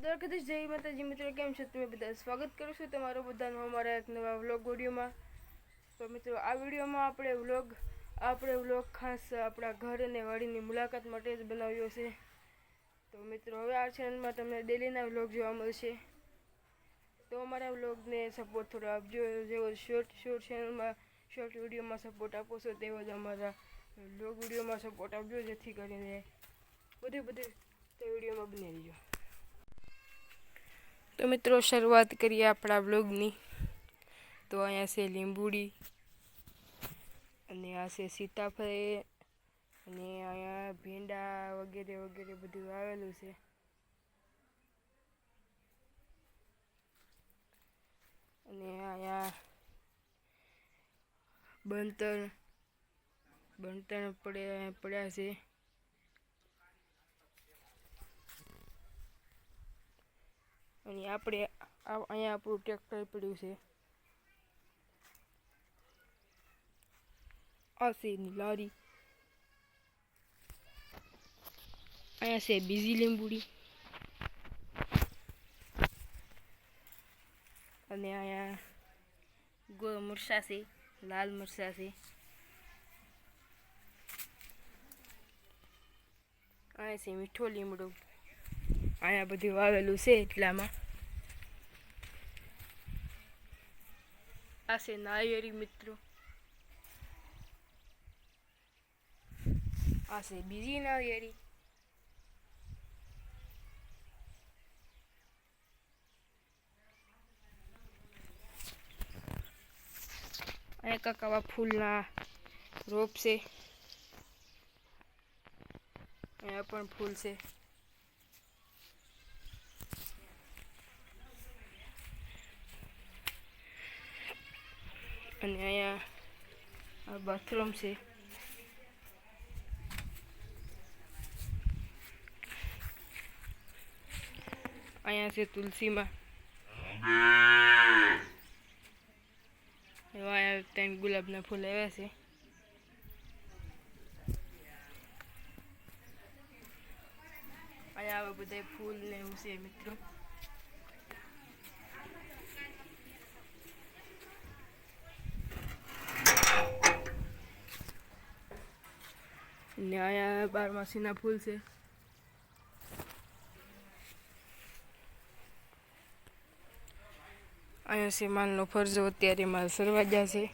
દ્વારકાધીશ જય માતાજી મિત્રો કેમ છો તમે બધા સ્વાગત કરું છું તમારું બધાનું અમારા એક નવા વ્લોગ વિડીયોમાં તો મિત્રો, આ વિડીયોમાં આપણે વ્લોગ આપણે વ્લોગ ખાસ આપણા ઘર અને વાડીની મુલાકાત માટે જ બનાવ્યો છે. તો મિત્રો, હવે આ ચેનલમાં તમને ડેલીના વ્લોગ જોવા મળશે. તો અમારા વ્લોગને સપોર્ટ થોડો આપજો, જેવો શોર્ટ શોર્ટ ચેનલમાં શોર્ટ વિડીયોમાં સપોર્ટ આપો છો, તેવો જ અમારા વ્લોગ વિડીયોમાં સપોર્ટ આપજો, જેથી કરીને બધી બધી તે વિડીયોમાં બની રહીજો. તો મિત્રો, શરૂઆત કરીએ આપણા બ્લોગની તો અહીંયા છે લીંબુડી, અને આ છે સીતાફળ, અને અહીંયા ભીંડા વગેરે વગેરે બધું આવેલું છે. અને અહીંયા બણતર બણતર પડ્યા પડ્યા છે. અને આપણે અહીંયા આપણું ટ્રેક્ટર પડ્યું છે. આ છે લારી. અહીંયા છે બીજી લીંબુડી. અને અહીંયા ગોળ મરસા છે, લાલ મરસા છે. અહીંયા છે મીઠો લીમડો. અહીંયા બધું વાવેલું છે એટલામાં. આ છે નાળિયેરી મિત્રો આ છે બીજી નાળિયેરી અહીંયા કાકાવા ફૂલના રોપ છે અહીંયા પણ ફૂલ છે અને અહીંયા બાથરૂમ છે અહીંયા છે તુલસીમાં એવા ત્રણ ગુલાબના ફૂલ આવ્યા છે અહીંયા આવા બધા ફૂલ ને એવું છે મિત્રો ને અહીંયા બારમાસીના ફૂલ છે. અહીંયા છે માલનો ફરજો, અત્યારે માલ સરવાજા છે.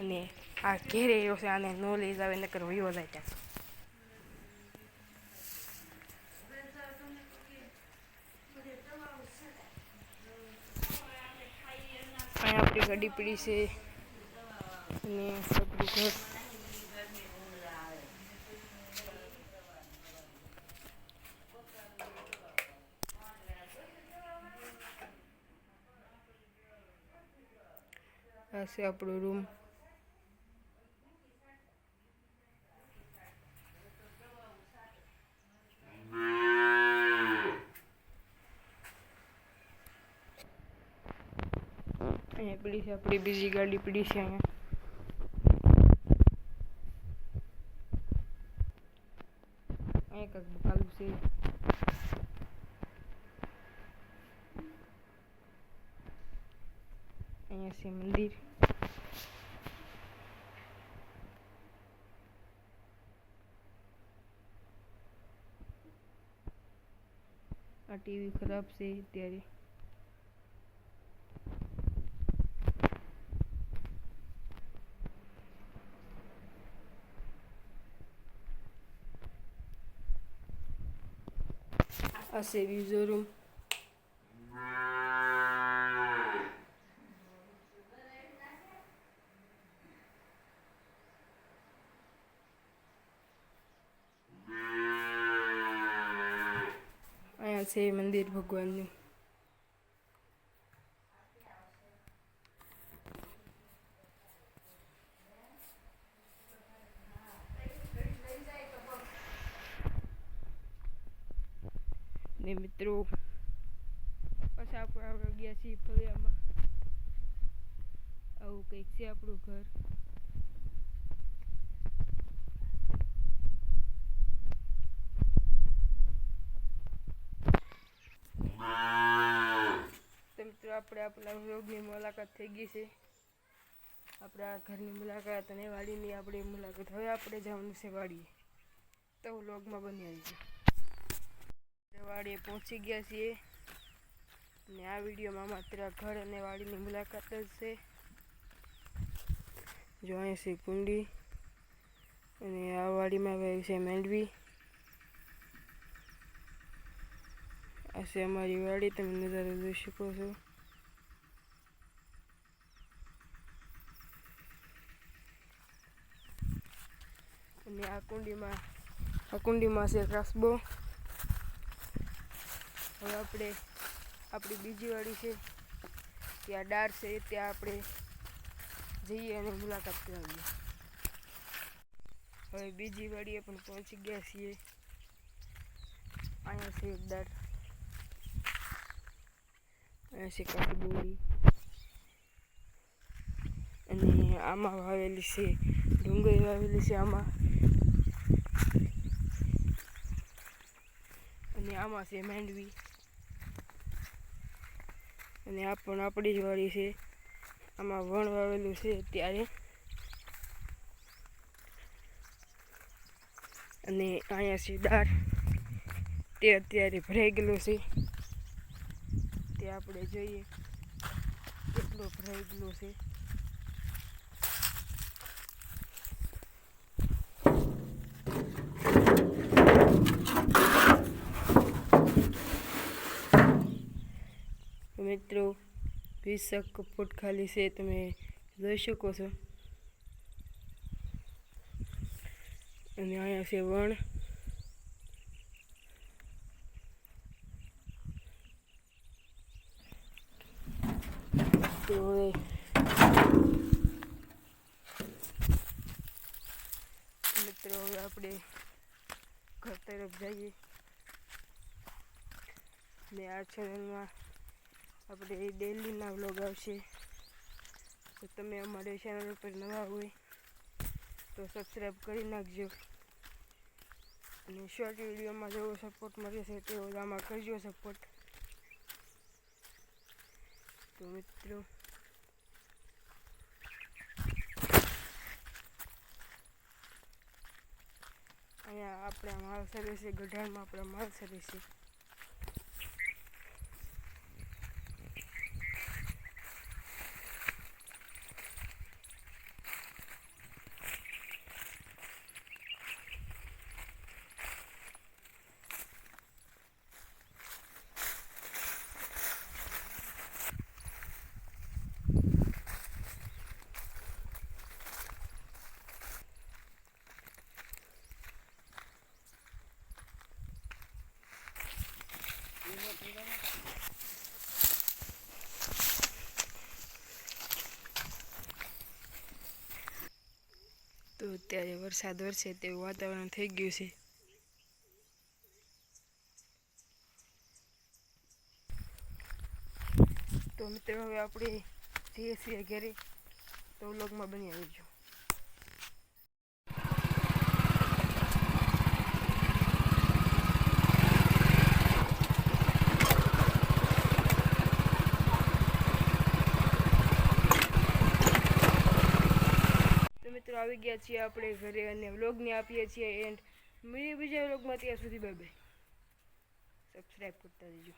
અને આ ઘેરે એવો છે, આને નો લઈ જાવે, નકર વયો જાય ત્યાં. અહીંયા આપણી ગાડી પડી છે. અને આપણું ઘર. આ છે રૂમ અહીંયા પડી છે આપણી બીજી ગાડી પડી છે અહીંયા કાંક બકાલું છે અહીંયા છે મંદિર આ ટીવી ખરાબ છે ત્યારે આ છે છે મંદિર ભગવાનનું. ને મિત્રો, પછી આપણે ગયા છીએ ફળિયામાં. આવું કંઈક છે આપણું ઘર. તો મિત્રો આપણે આપણા યોગની મુલાકાત થઈ ગઈ છે. આપણા ઘરની મુલાકાત અને વાડીની આપણી મુલાકાત. હવે આપણે જવાનું છે વાડીએ. તો વ્લોગમાં બની આવી વાડીએ પહોંચી ગયા છીએ. અને આ વિડીયોમાં માત્ર ઘર અને વાડીની મુલાકાત જ છે. જો અહીંયા છે કુંડી. અને આ વાડીમાં આવી છે મેંડવી આ છે અમારી વાડી તમે નજારો જોઈ શકો છો અને આ કુંડીમાં આ કુંડીમાં છે કાસબો હવે આપણે આપણી બીજી વાડી છે ત્યાં ડાર છે ત્યાં આપણે જઈએ અને મુલાકાત કરાવીએ હવે બીજી વાડીએ પણ પહોંચી ગયા છીએ અહીંયા છે ડાર છે કાકડોળી અને આમાં વાવેલી છે, ડુંગળી વાવેલી છે આમાં. અને આમાં છે માંડવી. અને આ પણ આપણી જ વાળી છે. આમાં વણ વાવેલું છે ત્યારે અને અહીંયા છે દાળ. તે અત્યારે ભરાઈ ગયેલું છે. આપણે જોઈએ. કેટલો ભરાઈ છે. મિત્રો, વીસ ફૂટ ખાલી છે, તમે જોઈ શકો છો. અને અહીંયા છે વણ. તો હવે મિત્રો, હવે આપણે ઘર તરફ જઈએ. ને આ ચેનલમાં આપણે ડેલીના વ્લોગ આવશે. તો તમે અમારી ચેનલ ઉપર નવા હોય, તો સબસ્ક્રાઈબ કરી નાખજો. અને શોર્ટ વિડીયોમાં જેવો સપોર્ટ મળે છે, તેવો આમાં કરજો સપોર્ટ તો મિત્રો અહીંયા આપણે માલ સરે છે ગઢાળમાં આપણે માલ સરે છે તો અત્યારે વરસાદ વરસે તેવું વાતાવરણ થઈ ગયું છે. તો મિત્રો, હવે આપણે જઈએ છીએ ઘરે. તો વ્લોગમાં બની આવીજો તો મિત્રો આવી ગયા છીએ આપણે ઘરે અને વ્લોગને આપીએ છીએ. એન્ડ બીજા વ્લોગમાં ત્યાં સુધી બાય બાય સબસ્ક્રાઈબ કરતા રહેજો.